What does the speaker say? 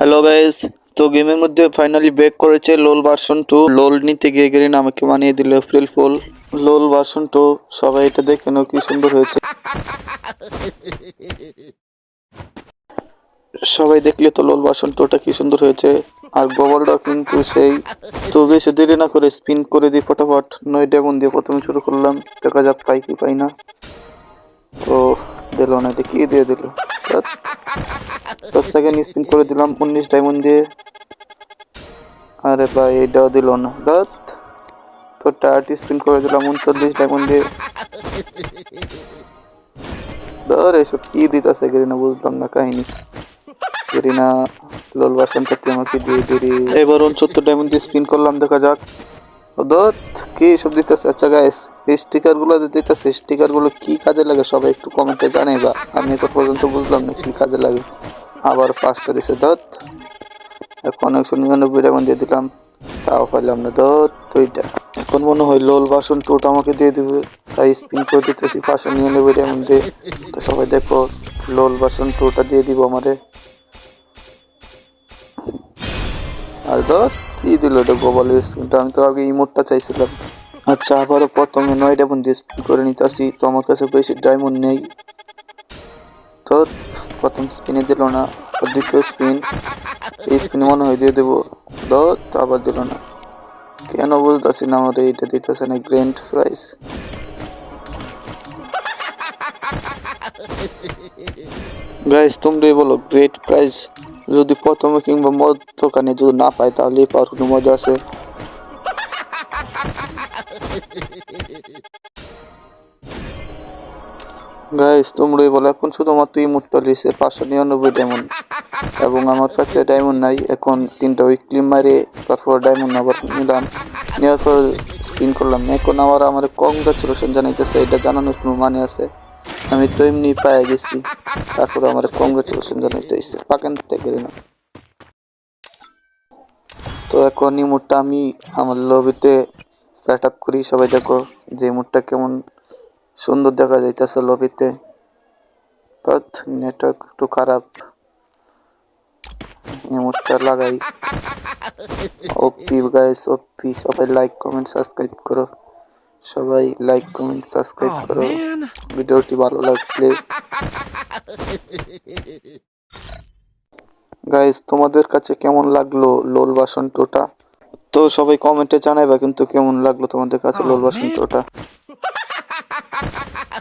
Hello guys তো গেমের মধ্যে ফাইনালি ব্রেক করেছে লোল ভার্সন টু লোল নিতে গিয়ে গেরিন আমাকে বানিয়ে দিল April fool LOL version two সবাই এটা দেখে নাও কি সুন্দর হয়েছে। সবাই দেখলে তো লোল ভার্সন টুটা কি সুন্দর হয়েছে। আর গোবলটা কিন্তু সেই। তো বেশি দেরি না করে স্পিন করে দিই ফটাফট। নয় ডেমন দিয়ে প্রথমে শুরু করলাম। দেখা যাক পাই কি পাই না। তো দিল না এটা কি দিয়ে দিল। দশ সেকেন্ড স্পিন করে দিলাম, উনিশ ডায়মন্ড দিয়ে। আরে ভাই, এটাও দিল না। দাঁত তো টায়ার্ট স্পিন করে দিলাম, উনচল্লিশ ডায়মন্ড দিয়ে। ধর, এসব কি দিতেছে গেরিনা, বুঝলাম না কাহিনী। গেরিনা, লোল বাসন করতে আমাকে দিয়ে দিরি এবার উনসত্তর ডায়মন্ড দিয়ে স্পিন করলাম, দেখা যাক। দত কি সব দিতেছে? আচ্ছা গাইস এই স্টিকারগুলো দিতেছে স্টিকারগুলো কি কাজে লাগে? সবাই একটু কমেন্টে জানাই বা আমি এখন পর্যন্ত বুঝলাম না কি কাজে লাগে। আবার পাঁচটা দিছে দত এখন একশো নিরানব্বই ডায়মন্ড দিয়ে দিলাম। তাও পাইলাম না দত দুইটা। এখন মনে হয় লোল বাসন টুটা আমাকে দিয়ে দিবে। তাই স্পিন করে দিতেছি পাঁচশো নিরানব্বই ডায়মন্ড দিয়ে তো সবাই দেখো, লোল বাসন টুটা দিয়ে দিব আমারে। আর ধর কি দিল এটা গোবাল স্ক্রিনটা আমি তো আগে ইমোটটা চাইছিলাম। আচ্ছা আবারও প্রথমে নয় ডায়মন্ড দিয়ে স্পিন করে নিতে আসি তো আমার কাছে বেশি ডায়মন্ড নেই। তো প্রথম স্পিনে দিল না দ্বিতীয় স্পিন এই স্পিনে মনে হয় দিয়ে দেবো। ধর, তো আবার দিল না। কেন বুঝতেছি না আমার এইটা দিতেছে না গ্র্যান্ড প্রাইস গাইস তোমরাই বলো গ্রেট প্রাইজ যদি প্রথমে কিংবা মধ্যখানে যদি না পাই তাহলে পাওয়ার কোনো মজা আছে। গাইস, তোমরাই বলো, এখন শুধুমাত্র এই মুহূর্তে লিসে পাঁচশো নিরানব্বই ডায়মন্ড এবং আমার কাছে ডায়মন্ড নাই, এখন তিনটা উইকলি মারে, তারপর ডায়মন্ড আবার নিলাম। নেওয়ার পর স্পিন করলাম। এখন আবার আমার কংগ্রাচুলেশন জানাইতেছে, এটা জানানোর কোনো মানে আছে? আমি তো এমনি পায়ে গেছি, তারপর আমার কংগ্রাচুলেশন জানাইতে হয়েছে পাকান থেকে না তো এখন এই মুডটা আমি আমার লবিতে সেট আপ করি, সবাই দেখো যে মুডটা কেমন সুন্দর দেখা যাইতেছে লবিতে। বাট নেটওয়ার্ক একটু খারাপ। এই মুডটা লাগাই। ওপি গাইস ওপি সবাই লাইক কমেন্ট সাবস্ক্রাইব করো। সবাই লাইক কমেন্ট সাবস্ক্রাইব করো। ভিডিওটি ভালো লাগলে গাইস তোমাদের কাছে কেমন লাগল লোল বাসন টোটা তো সবাই কমেন্টে জানাইবা কিন্তু কেমন লাগল তোমাদের কাছে লোল বাসন টোটা